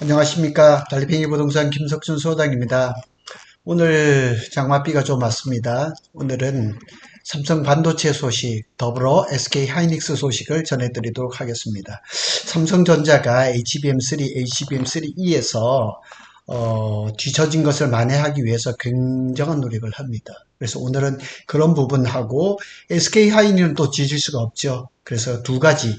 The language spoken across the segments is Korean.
안녕하십니까. 달리팽이 부동산 김석준 소장입니다. 오늘 장맛비가 좀 왔습니다. 오늘은 삼성 반도체 소식, 더불어 SK 하이닉스 소식을 전해드리도록 하겠습니다. 삼성전자가 HBM3, HBM3E에서 어, 뒤처진 것을 만회하기 위해서 굉장한 노력을 합니다. 그래서 오늘은 그런 부분하고 SK 하이닉은 또 뒤질 수가 없죠. 그래서 두 가지.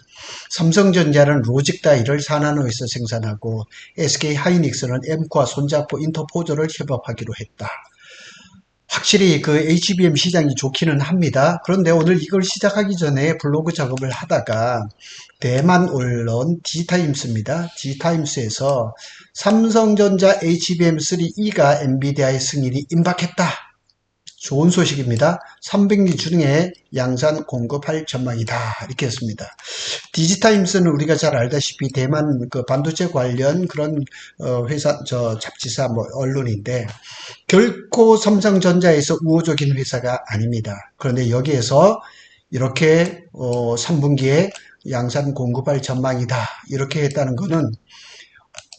삼성전자는 로직 다이를 4나노에서 생산하고 SK 하이닉스는 엠코와 손잡고 인터포저를 협업하기로 했다. 확실히 그 HBM 시장이 좋기는 합니다. 그런데 오늘 이걸 시작하기 전에 블로그 작업을 하다가 대만 언론 D타임스입니다. D타임스에서 삼성전자 HBM3E가 엔비디아의 승인이 임박했다. 좋은 소식입니다. 300리 중에 양산 공급할 전망이다. 이렇게 했습니다. 디지타임스는 우리가 잘 알다시피 대만 그 반도체 관련 그런 어, 회사, 저 잡지사 뭐 언론인데 결코 삼성전자에서 우호적인 회사가 아닙니다. 그런데 여기에서 이렇게 어, 3분기에 양산 공급할 전망이다. 이렇게 했다는 거는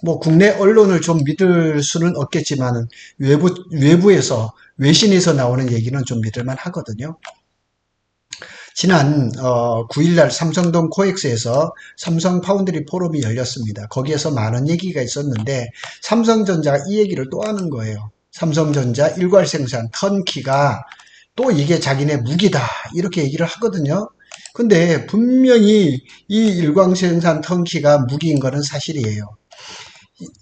뭐 국내 언론을 좀 믿을 수는 없겠지만 외부 외부에서 외신에서 나오는 얘기는 좀 믿을만 하거든요. 지난 어, 9일날 삼성동 코엑스에서 삼성 파운드리 포럼이 열렸습니다. 거기에서 많은 얘기가 있었는데 삼성전자가 이 얘기를 또 하는 거예요. 삼성전자 일괄 생산 턴키가 또 이게 자기네 무기다 이렇게 얘기를 하거든요. 근데 분명히 이 일광 생산 턴키가 무기인 거는 사실이에요.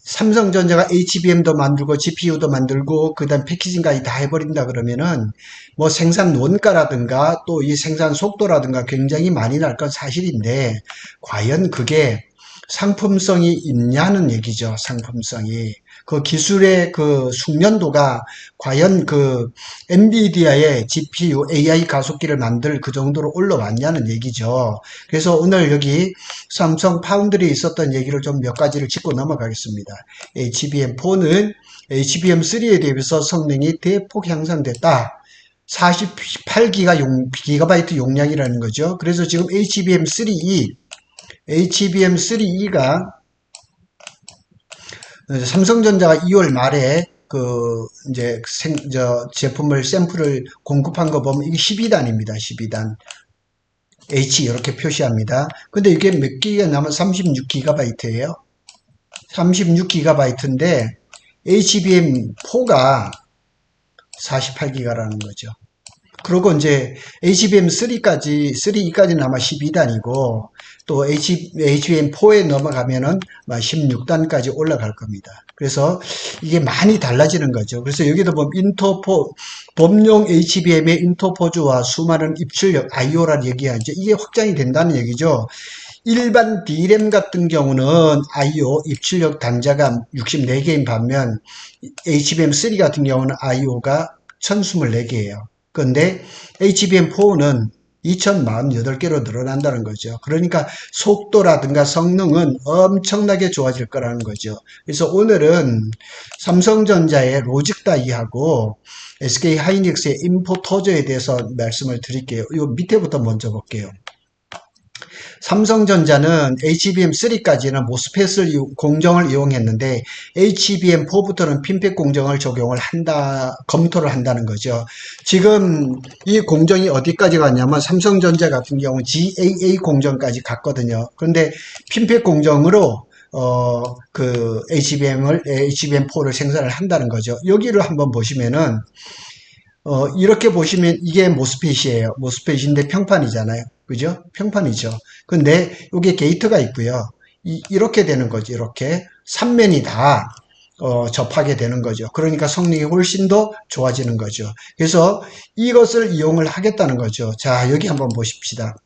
삼성전자가 HBM도 만들고 GPU도 만들고 그다음 패키징까지 다 해버린다 그러면은 뭐 생산 원가라든가 또 이 생산 속도라든가 굉장히 많이 날 건 사실인데 과연 그게 상품성이 있냐는 얘기죠. 상품성이. 그 기술의 그 숙련도가 과연 그 엔비디아의 GPU AI 가속기를 만들 그 정도로 올라왔냐는 얘기죠. 그래서 오늘 여기 삼성 파운드리에 있었던 얘기를 좀 몇 가지를 짚고 넘어가겠습니다. HBM4는 HBM3에 대비해서 성능이 대폭 향상됐다. 48기가 용, 기가바이트 용량이라는 거죠. 그래서 지금 HBM3E HBM3E가 삼성전자가 2월 말에 그 이제 생, 저 제품을 샘플을 공급한 거 보면 이게 12단입니다. 12단. H 이렇게 표시합니다. 근데 이게 몇 기가 남은 36기가바이트예요. 36기가바이트인데 HBM4가 48기가라는 거죠. 그리고 이제 HBM3까지, 3까지는 아마 12단이고, 또 HBM4에 넘어가면은 16단까지 올라갈 겁니다. 그래서 이게 많이 달라지는 거죠. 그래서 여기도 보면 인터포, 범용 HBM의 인터포즈와 수많은 입출력, IO라는 얘기하죠. 이게 확장이 된다는 얘기죠. 일반 D램 같은 경우는 IO 입출력 단자가 64개인 반면 HBM3 같은 경우는 IO가 1024개예요. 그런데 HBM4는 2048개로 늘어난다는 거죠. 그러니까 속도라든가 성능은 엄청나게 좋아질 거라는 거죠. 그래서 오늘은 삼성전자의 로직 다이하고 SK 하이닉스의 인포터저에 대해서 말씀을 드릴게요. 이 밑에부터 먼저 볼게요. 삼성전자는 HBM3까지는 모스펫을 공정을 이용했는데 HBM4부터는 핀펫 공정을 적용을 한다, 검토를 한다는 거죠. 지금 이 공정이 어디까지 갔냐면 삼성전자 같은 경우 GAA 공정까지 갔거든요. 그런데 핀펫 공정으로 어, 그 HBM을, HBM4를 생산을 한다는 거죠. 여기를 한번 보시면은, 어, 이렇게 보시면 이게 모스펫이에요. 모스펫인데 평판이잖아요. 그죠? 평판이죠. 근데 여기 게이트가 있고요. 이, 렇게 되는 거죠. 이렇게 3면이 다 어, 접하게 되는 거죠. 그러니까 성능이 훨씬 더 좋아지는 거죠. 그래서 이것을 이용을 하겠다는 거죠. 자, 여기 한번 보십시다.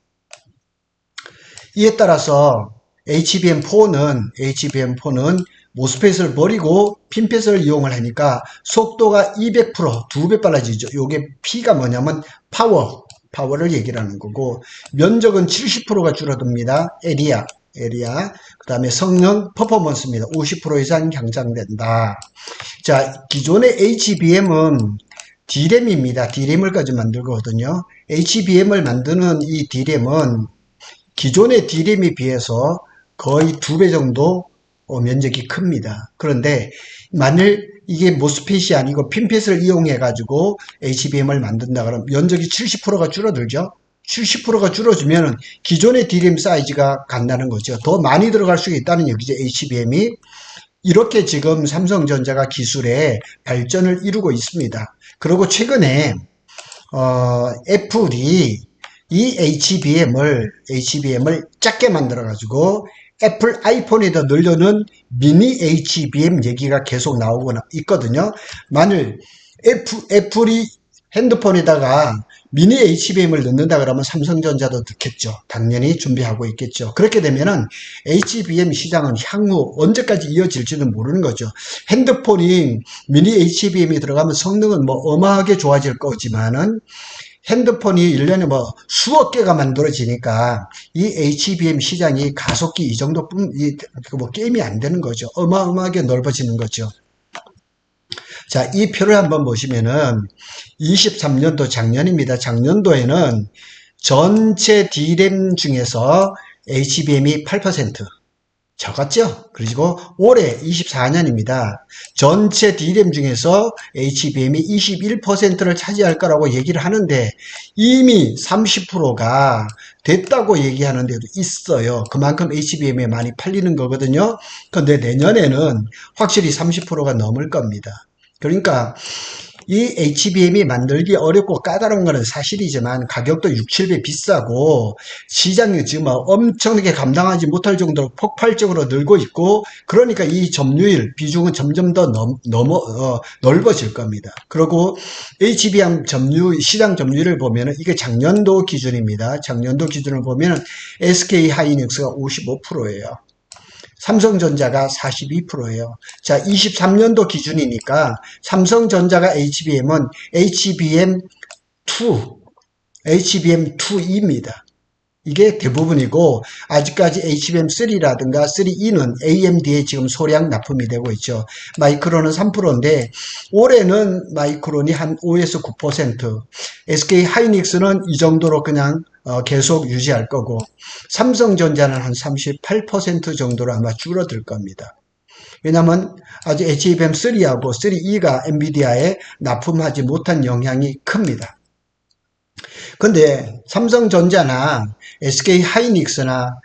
이에 따라서 HBM4는 HBM4는 모스펫을 버리고 핀펫을 이용을 하니까 속도가 200%두 배 빨라지죠. 요게 P가 뭐냐면 파워 파워를 얘기를 하는 거고 면적은 70%가 줄어듭니다. 에리아 에리아 그 다음에 성능 퍼포먼스입니다. 50% 이상 향상된다. 자 기존의 HBM은 D램입니다. D램을까지 만들거든요. HBM을 만드는 이 D램은 기존의 D램에 비해서 거의 두 배 정도 어, 면적이 큽니다. 그런데 만일 이게 모스펫이 아니고 핀펫을 이용해 가지고 HBM을 만든다 그러면 면적이 70%가 줄어들죠. 70%가 줄어지면 기존의 DRAM 사이즈가 간다는 거죠. 더 많이 들어갈 수 있다는 얘기죠. HBM이 이렇게 지금 삼성전자가 기술에 발전을 이루고 있습니다. 그리고 최근에 어, 애플이 이 HBM을 HBM을 작게 만들어 가지고 애플 아이폰에다 넣으려는 미니 HBM 얘기가 계속 나오고 있거든요. 만일 애플, 애플 이 핸드폰에다가 미니 HBM을 넣는다 그러면 삼성전자도 넣겠죠. 당연히 준비하고 있겠죠. 그렇게 되면은 HBM 시장은 향후 언제까지 이어질지는 모르는 거죠. 핸드폰이 미니 HBM이 들어가면 성능은 뭐 어마하게 좋아질 거지만은 핸드폰이 1년에 뭐 수억 개가 만들어지니까 이 HBM 시장이 가속기 이 정도뿐 이뭐 게임이 안 되는 거죠. 어마어마하게 넓어지는 거죠. 자, 이 표를 한번 보시면은 23년도 작년입니다. 작년도에는 전체 D램 중에서 HBM이 8% 적었죠? 그리고 올해 24년입니다. 전체 D램 중에서 HBM이 21%를 차지할 거라고 얘기를 하는데 이미 30%가 됐다고 얘기하는 데도 있어요. 그만큼 HBM에 많이 팔리는 거거든요. 근데 내년에는 확실히 30%가 넘을 겁니다. 그러니까 이 HBM이 만들기 어렵고 까다로운 것은 사실이지만 가격도 6, 7배 비싸고 시장이 지금 엄청나게 감당하지 못할 정도로 폭발적으로 늘고 있고 그러니까 이 점유율 비중은 점점 더 넘, 넘어 어, 넓어질 겁니다. 그리고 HBM 점유 시장 점유율을 보면은 이게 작년도 기준입니다. 작년도 기준을 보면은 SK 하이닉스가 55%예요. 삼성전자가 42%예요. 자, 23년도 기준이니까 삼성전자가 HBM은 HBM2, HBM2입니다. 이게 대부분이고 아직까지 HBM3라든가 3E는 AMD에 지금 소량 납품이 되고 있죠. 마이크론은 3%인데 올해는 마이크론이 한 5에서 9% SK 하이닉스는 이 정도로 그냥 어, 계속 유지할 거고 삼성전자는 한 38% 정도로 아마 줄어들 겁니다. 왜냐하면 아직 HBM3하고 3E가 엔비디아에 납품하지 못한 영향이 큽니다. 근데 삼성전자나 SK 하이닉스나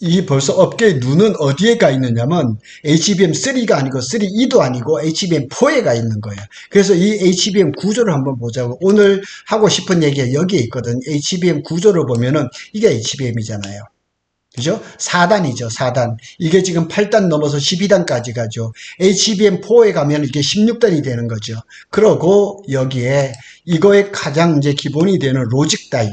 이 벌써 업계의 눈은 어디에 가 있느냐면 HBM3가 아니고 3E도 아니고 HBM4에 가 있는 거예요. 그래서 이 HBM 구조를 한번 보자고 오늘 하고 싶은 얘기가 여기에 있거든. HBM 구조를 보면은 이게 HBM이잖아요. 그죠? 4단이죠, 4단. 이게 지금 8단 넘어서 12단까지 가죠. HBM4에 가면 이게 16단이 되는 거죠. 그러고 여기에 이거의 가장 이제 기본이 되는 로직 다이.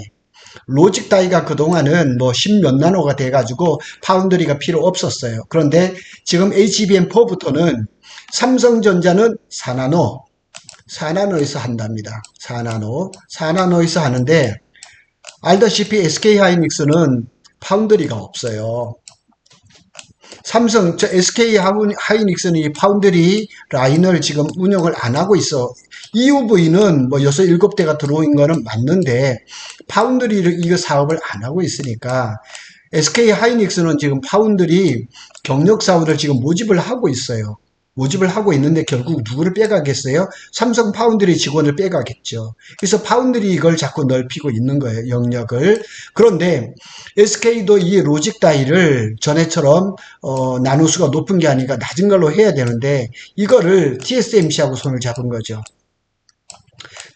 로직 다이가 그동안은 뭐 10 몇 나노가 돼가지고 파운드리가 필요 없었어요. 그런데 지금 HBM4부터는 삼성전자는 4나노, 4나노에서 한답니다. 4나노, 4나노에서 하는데 알다시피 SK 하이닉스는 파운드리가 없어요. 삼성, 저 SK 하이닉스는 이 파운드리 라인을 지금 운영을 안 하고 있어. EUV는 뭐 6, 7대가 들어온 거는 맞는데 파운드리를 이거 사업을 안 하고 있으니까 SK 하이닉스는 지금 파운드리 경력 사업을 지금 모집을 하고 있어요. 모집을 하고 있는데 결국 누구를 빼가겠어요? 삼성 파운드리 직원을 빼가겠죠. 그래서 파운드리 이걸 자꾸 넓히고 있는 거예요. 영역을. 그런데 SK도 이 로직 다이를 전에처럼 어, 나누수가 높은 게 아니라 낮은 걸로 해야 되는데 이거를 TSMC하고 손을 잡은 거죠.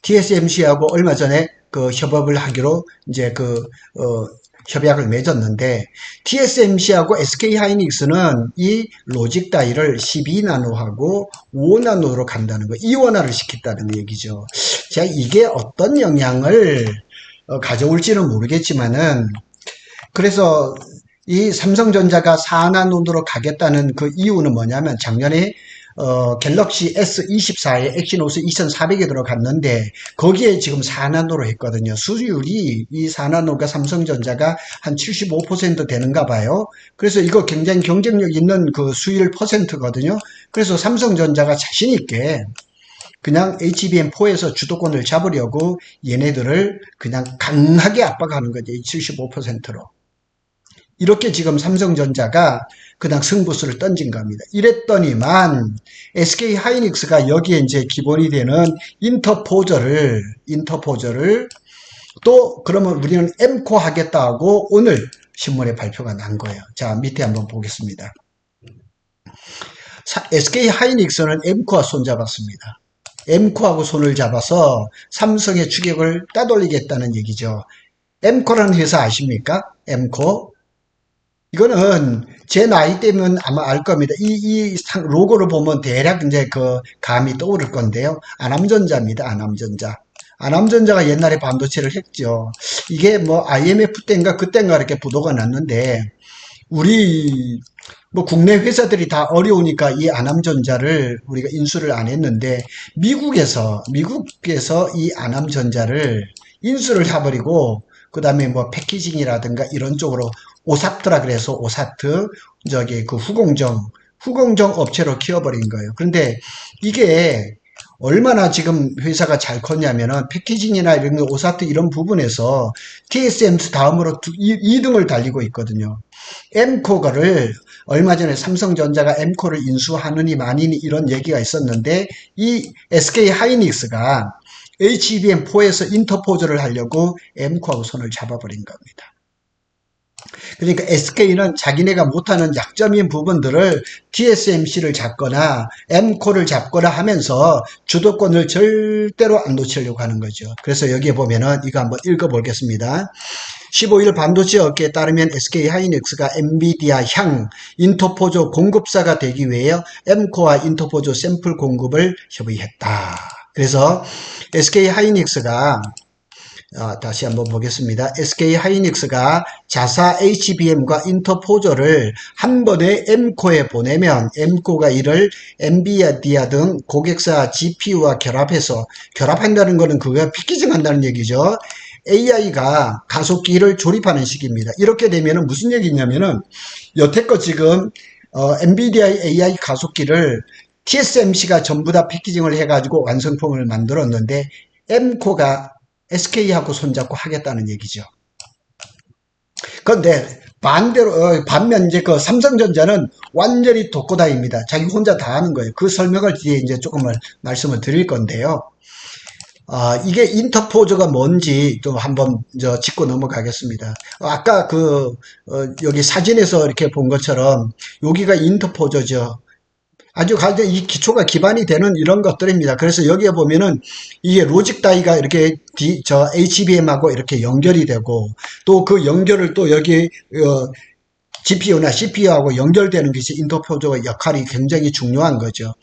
TSMC하고 얼마 전에 그 협업을 하기로 이제 그 어, 협약을 맺었는데 TSMC하고 SK 하이닉스는 이 로직 다이를 12나노하고 5나노로 간다는 거, 이원화를 시켰다는 얘기죠. 자, 이게 어떤 영향을 어, 가져올지는 모르겠지만은 그래서 이 삼성전자가 4나노로 가겠다는 그 이유는 뭐냐면 작년에 어, 갤럭시 S24에 엑시노스 2400에 들어갔는데 거기에 지금 4나노로 했거든요. 수율이 이 4나노가 삼성전자가 한 75% 되는가 봐요. 그래서 이거 굉장히 경쟁력 있는 그 수율 퍼센트거든요. 그래서 삼성전자가 자신 있게 그냥 HBM4에서 주도권을 잡으려고 얘네들을 그냥 강하게 압박하는 거죠. 75%로. 이렇게 지금 삼성전자가 그냥 승부수를 던진 겁니다. 이랬더니만 SK 하이닉스가 여기에 이제 기본이 되는 인터포저를 인터포저를 또 그러면 우리는 M코 하겠다 하고 오늘 신문에 발표가 난 거예요. 자 밑에 한번 보겠습니다. 사- SK 하이닉스는 M코와 손잡았습니다. M코하고 손을 잡아서 삼성의 추격을 따돌리겠다는 얘기죠. M코라는 회사 아십니까? M코. 이거는 제 나이 때면 아마 알 겁니다. 이, 이 상- 로고를 보면 대략 이제 그 감이 떠오를 건데요. 아남전자입니다. 아남전자. 아남전자가 옛날에 반도체를 했죠. 이게 뭐 IMF 때인가 그때인가 이렇게 부도가 났는데 우리 뭐 국내 회사들이 다 어려우니까 이 아남전자를 우리가 인수를 안 했는데 미국에서 미국에서 이 아남전자를 인수를 해버리고 그 다음에 뭐 패키징이라든가 이런 쪽으로 오사트라 그래서 오사트 저기 그 후공정 후공정 업체로 키워버린 거예요. 그런데 이게 얼마나 지금 회사가 잘 컸냐면은 패키징이나 이런 거, 오사트 이런 부분에서 TSMC 다음으로 2등을 달리고 있거든요. M코를 얼마 전에 삼성전자가 M코를 인수하느니 마니니 이런 얘기가 있었는데 이 SK 하이닉스가 HBM4에서 인터포저를 하려고 M코하고 손을 잡아버린 겁니다. 그러니까 SK는 자기네가 못하는 약점인 부분들을 TSMC를 잡거나 M코를 잡거나 하면서 주도권을 절대로 안 놓치려고 하는 거죠. 그래서 여기에 보면은 이거 한번 읽어보겠습니다. 15일 반도체 업계에 따르면 SK 하이닉스가 엔비디아 향 인터포저 공급사가 되기 위해 M코와 인터포저 샘플 공급을 협의했다. 그래서 SK 하이닉스가 어, 다시 한번 보겠습니다. SK 하이닉스가 자사 HBM과 인터포저를 한 번에 M코에 보내면 M코가 이를 엔비디아 등 고객사 GPU와 결합해서 결합한다는 것은 그거 패키징 한다는 얘기죠. AI가 가속기를 조립하는 식입니다. 이렇게 되면 무슨 얘기냐면은 여태껏 지금 어, 엔비디아의 AI 가속기를 TSMC가 전부 다 패키징을 해가지고 완성품을 만들었는데 M코가 SK하고 손잡고 하겠다는 얘기죠. 그런데 반대로 어, 반면 이제 그 삼성전자는 완전히 독고다입니다. 자기 혼자 다 하는 거예요. 그 설명을 뒤에 이제 조금을 말씀을 드릴 건데요. 아, 이게 인터포저가 뭔지 좀 한번 저 짚고 넘어가겠습니다. 어, 아까 그 어, 여기 사진에서 이렇게 본 것처럼 여기가 인터포저죠. 아주 가장 이 기초가 기반이 되는 이런 것들입니다. 그래서 여기에 보면은 이게 로직 다이가 이렇게 D, 저 HBM하고 이렇게 연결이 되고 또 그 연결을 또 여기 어, GPU나 CPU하고 연결되는 것이 인터포저의 역할이 굉장히 중요한 거죠.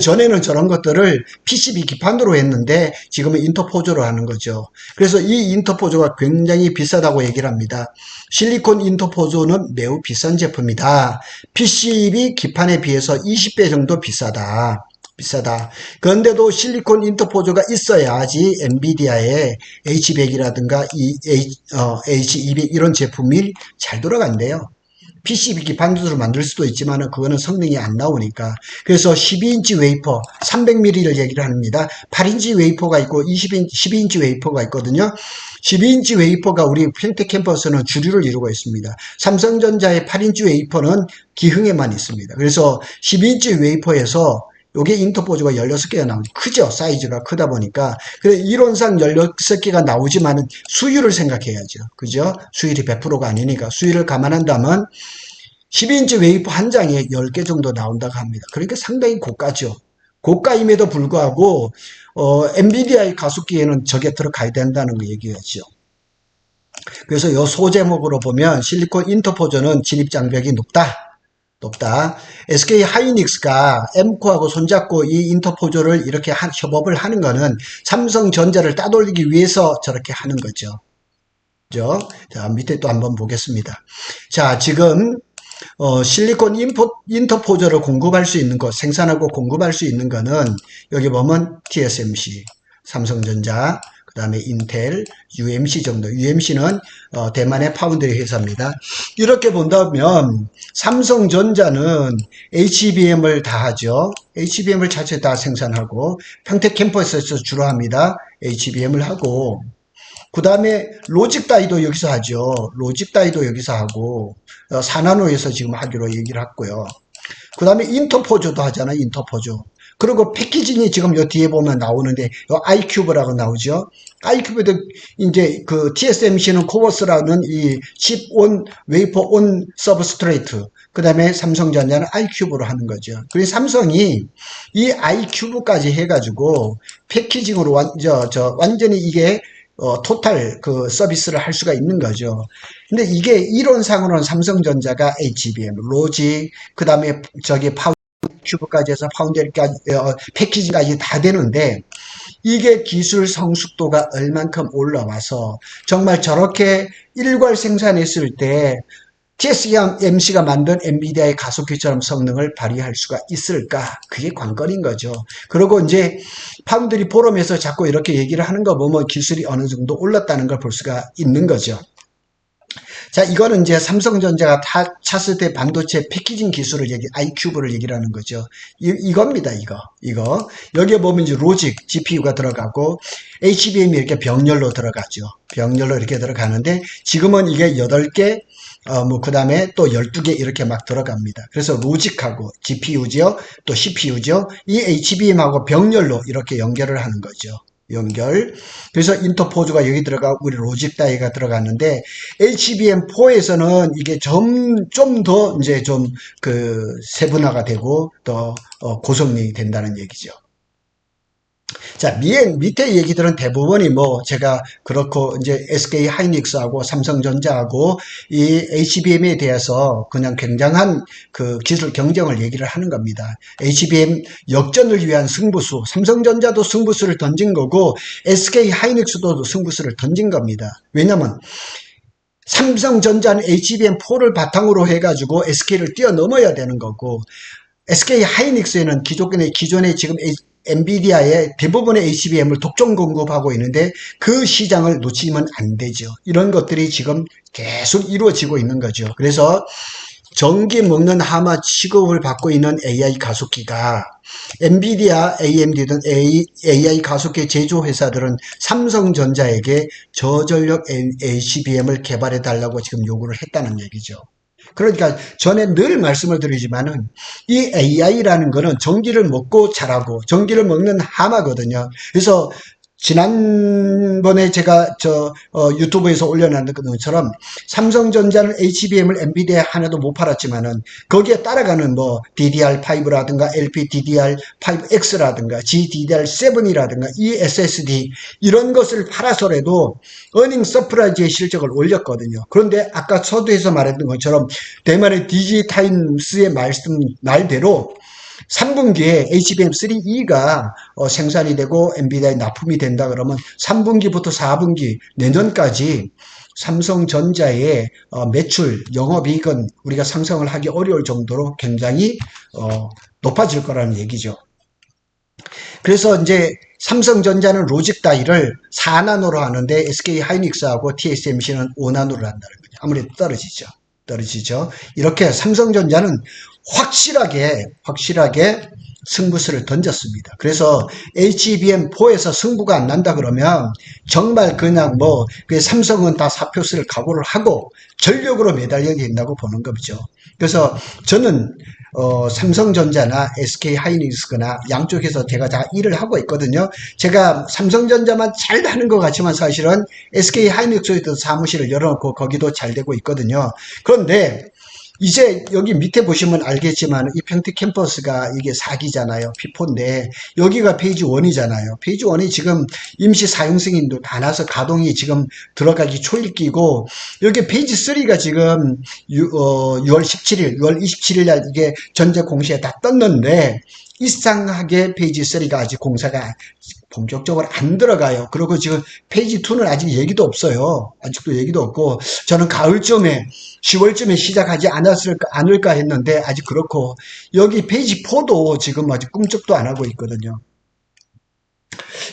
전에는 저런 것들을 PCB 기판으로 했는데 지금은 인터포저로 하는 거죠. 그래서 이 인터포저가 굉장히 비싸다고 얘기를 합니다. 실리콘 인터포저는 매우 비싼 제품이다. PCB 기판에 비해서 20배 정도 비싸다. 비싸다. 그런데도 실리콘 인터포저가 있어야지 엔비디아의 H100이라든가 이 H, 어, H200 이런 제품이 잘 돌아간대요. PCB 기판으로 만들 수도 있지만 그거는 성능이 안 나오니까. 그래서 12인치 웨이퍼 300mm를 얘기를 합니다. 8인치 웨이퍼가 있고 20인, 12인치 웨이퍼가 있거든요. 12인치 웨이퍼가 우리 평택 캠퍼스는 주류를 이루고 있습니다. 삼성전자의 8인치 웨이퍼는 기흥에만 있습니다. 그래서 12인치 웨이퍼에서 요게 인터포즈가 16개가 나오죠. 크죠? 사이즈가 크다 보니까. 그래, 이론상 16개가 나오지만은 수율을 생각해야죠. 그죠? 수율이 100%가 아니니까. 수율을 감안한다면 12인치 웨이프 한 장에 10개 정도 나온다고 합니다. 그러니까 상당히 고가죠. 고가임에도 불구하고, 어, 엔비디아의 가속기에는 저게 들어가야 된다는 거 얘기하죠. 그래서 요 소제목으로 보면 실리콘 인터포저는 진입 장벽이 높다. 높다. SK 하이닉스가 M코하고 손잡고 이 인터포저를 이렇게 한, 협업을 하는 거는 삼성전자를 따돌리기 위해서 저렇게 하는 거죠. 그죠? 자, 밑에 또 한번 보겠습니다. 자, 지금 어, 실리콘 인포, 인터포저를 공급할 수 있는 것, 생산하고 공급할 수 있는 거는 여기 보면 TSMC, 삼성전자, 그 다음에 인텔, UMC 정도. UMC는 어, 대만의 파운드리 회사입니다. 이렇게 본다면 삼성전자는 HBM을 다 하죠. HBM을 자체 다 생산하고 평택 캠퍼스에서 주로 합니다. HBM을 하고 그 다음에 로직 다이도 여기서 하죠. 로직 다이도 여기서 하고, 어, 사나노에서 지금 하기로 얘기를 했고요. 그 다음에 인터포저도 하잖아요. 인터포저. 그리고 패키징이 지금 요 뒤에 보면 나오는데, 요 iCube라고 나오죠. iCube도 이제 그 TSMC는 코버스라는 이 칩 온, 웨이퍼 온 서브스트레이트. 그 다음에 삼성전자는 iCube로 하는 거죠. 그래서 삼성이 이 iCube까지 해가지고 패키징으로 완, 저, 저, 완전히 이게 어, 토탈 그 서비스를 할 수가 있는 거죠. 근데 이게 이론상으로는 삼성전자가 HBM, 로직, 그 다음에 저기 파우 큐브까지 해서 파운드리까지 어, 패키지까지 다 되는데 이게 기술 성숙도가 얼만큼 올라와서 정말 저렇게 일괄 생산했을 때 TSMC가 만든 엔비디아의 가속기처럼 성능을 발휘할 수가 있을까? 그게 관건인 거죠. 그리고 이제 파운드리 포럼에서 자꾸 이렇게 얘기를 하는 거 보면 기술이 어느 정도 올랐다는 걸 볼 수가 있는 거죠. 자, 이거는 이제 삼성전자가 타, 차세대 반도체 패키징 기술을 얘기, iCube를 얘기를 하는 거죠. 이, 이겁니다, 이거. 이거. 여기에 보면 이제 로직, GPU가 들어가고, HBM이 이렇게 병렬로 들어가죠. 병렬로 이렇게 들어가는데, 지금은 이게 8개, 어, 뭐, 그 다음에 또 12개 이렇게 막 들어갑니다. 그래서 로직하고 GPU죠. 또 CPU죠. 이 HBM하고 병렬로 이렇게 연결을 하는 거죠. 연결. 그래서 인터포즈가 여기 들어가고 우리 로직 다이가 들어갔는데 HBM4에서는 이게 좀좀더 이제 좀 그 세분화가 되고 또 어, 고성능이 된다는 얘기죠. 자, 밑에, 밑에 얘기들은 대부분이 뭐, 제가 그렇고, 이제 SK 하이닉스하고 삼성전자하고 이 HBM에 대해서 그냥 굉장한 그 기술 경쟁을 얘기를 하는 겁니다. HBM 역전을 위한 승부수, 삼성전자도 승부수를 던진 거고, SK 하이닉스도 승부수를 던진 겁니다. 왜냐면, 삼성전자는 HBM4를 바탕으로 해가지고 SK를 뛰어넘어야 되는 거고, SK 하이닉스에는 기존의, 기존의 지금 엔비디아의 대부분의 HBM을 독점 공급하고 있는데 그 시장을 놓치면 안 되죠. 이런 것들이 지금 계속 이루어지고 있는 거죠. 그래서 전기 먹는 하마 취급을 받고 있는 AI 가속기가 엔비디아, AMD 등 AI 가속기 제조 회사들은 삼성전자에게 저전력 HBM을 개발해 달라고 지금 요구를 했다는 얘기죠. 그러니까 전에 늘 말씀을 드리지만은 이 AI라는 거는 전기를 먹고 자라고 전기를 먹는 하마거든요. 그래서 지난번에 제가 저 어, 유튜브에서 올려놨던 것처럼 삼성전자는 HBM을 엔비디아 하나도 못 팔았지만은 거기에 따라가는 뭐 DDR5라든가 LPDDR5X라든가 GDDR7이라든가 ESSD 이런 것을 팔아서라도 어닝 서프라이즈의 실적을 올렸거든요. 그런데 아까 서두에서 말했던 것처럼 대만의 디지타임스의 말씀 말대로 3분기에 HBM3E가 어, 생산이 되고 엔비디아에 납품이 된다 그러면 3분기부터 4분기 내년까지 삼성전자의 어, 매출, 영업이익은 우리가 상상을 하기 어려울 정도로 굉장히 어, 높아질 거라는 얘기죠. 그래서 이제 삼성전자는 로직 다이를 4나노로 하는데 SK 하이닉스하고 TSMC는 5나노를 한다는 거죠. 아무래도 떨어지죠. 떨어지죠. 이렇게 삼성전자는 확실하게 확실하게 승부수를 던졌습니다. 그래서 HBM4에서 승부가 안 난다 그러면 정말 그냥 뭐 삼성은 다 사표수를 각오를 하고 전력으로 매달려 된다고 보는 거죠. 그래서 저는 어, 삼성전자나 SK 하이닉스거나 양쪽에서 제가 다 일을 하고 있거든요. 제가 삼성전자만 잘 하는 것 같지만 사실은 SK 하이닉스에도 사무실을 열어놓고 거기도 잘 되고 있거든요. 그런데 이제 여기 밑에 보시면 알겠지만 이 평택 캠퍼스가 이게 4기잖아요. 피포인데 여기가 페이지 1이잖아요. 페이지 1이 지금 임시 사용 승인도 다 나서 가동이 지금 들어가기 초일기고 여기 페이지 3가 지금 6, 어, 6월 17일, 6월 27일 날 이게 전제 공시에 다 떴는데 이상하게 페이지 3가 아직 공사가 본격적으로 안 들어가요. 그리고 지금 페이지 2는 아직 얘기도 없어요. 아직도 얘기도 없고 저는 가을쯤에 10월쯤에 시작하지 않았을까 않을까 했는데 아직 그렇고 여기 페이지 4도 지금 아직 꿈쩍도 안 하고 있거든요.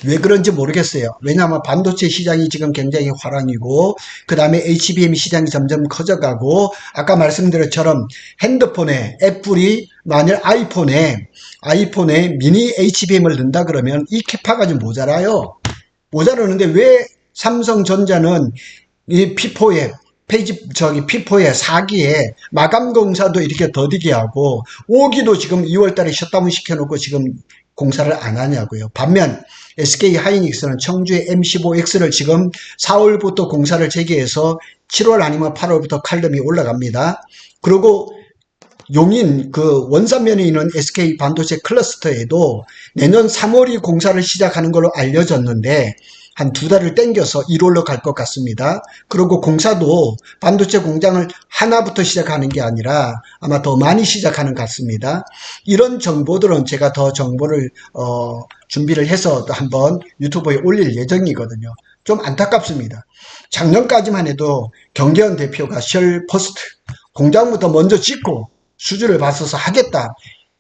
왜 그런지 모르겠어요. 왜냐하면 반도체 시장이 지금 굉장히 화랑이고 그 다음에 HBM 시장이 점점 커져가고 아까 말씀드린 것처럼 핸드폰에 애플이 만일 아이폰에 아이폰에 미니 HBM을 넣는다 그러면 이 캐파가 좀 모자라요. 모자라는데 왜 삼성전자는 이 피포에 페이지 저기 피포에 4기에 마감 공사도 이렇게 더디게 하고 5기도 지금 2월 달에 셧다운 시켜놓고 지금 공사를 안 하냐고요. 반면 SK 하이닉스는 청주의 M15X를 지금 4월부터 공사를 재개해서 7월 아니면 8월부터 칼럼이 올라갑니다. 그리고 용인 그 원산면에 있는 SK 반도체 클러스터에도 내년 3월이 공사를 시작하는 걸로 알려졌는데 한 두 달을 땡겨서 1월로 갈 것 같습니다. 그리고 공사도 반도체 공장을 하나부터 시작하는 게 아니라 아마 더 많이 시작하는 것 같습니다. 이런 정보들은 제가 더 정보를 어, 준비를 해서 또 한번 유튜브에 올릴 예정이거든요. 좀 안타깝습니다. 작년까지만 해도 경계원 대표가 셜 포스트 공장부터 먼저 짓고 수주를 받아서 하겠다.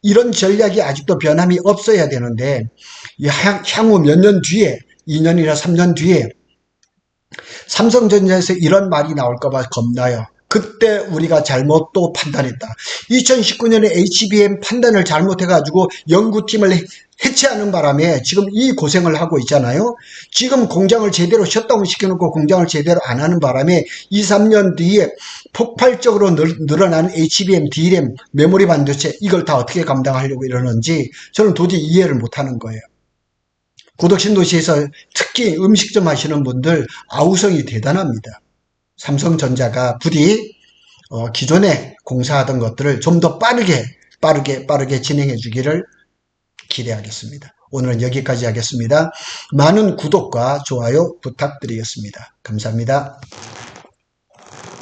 이런 전략이 아직도 변함이 없어야 되는데 향후 몇 년 뒤에 2년이나 3년 뒤에 삼성전자에서 이런 말이 나올까봐 겁나요. 그때 우리가 잘못 또 판단했다. 2019년에 HBM 판단을 잘못해가지고 연구팀을 해- 해체하는 바람에 지금 이 고생을 하고 있잖아요. 지금 공장을 제대로 셧다운 시켜놓고 공장을 제대로 안 하는 바람에 2, 3년 뒤에 폭발적으로 늘, 늘어나는 HBM, DRAM, 메모리 반도체 이걸 다 어떻게 감당하려고 이러는지 저는 도저히 이해를 못하는 거예요. 구덕신도시에서 특히 음식점 하시는 분들 아우성이 대단합니다. 삼성전자가 부디 어, 기존에 공사하던 것들을 좀 더 빠르게 빠르게 빠르게 진행해 주기를 기대하겠습니다. 오늘은 여기까지 하겠습니다. 많은 구독과 좋아요 부탁드리겠습니다. 감사합니다.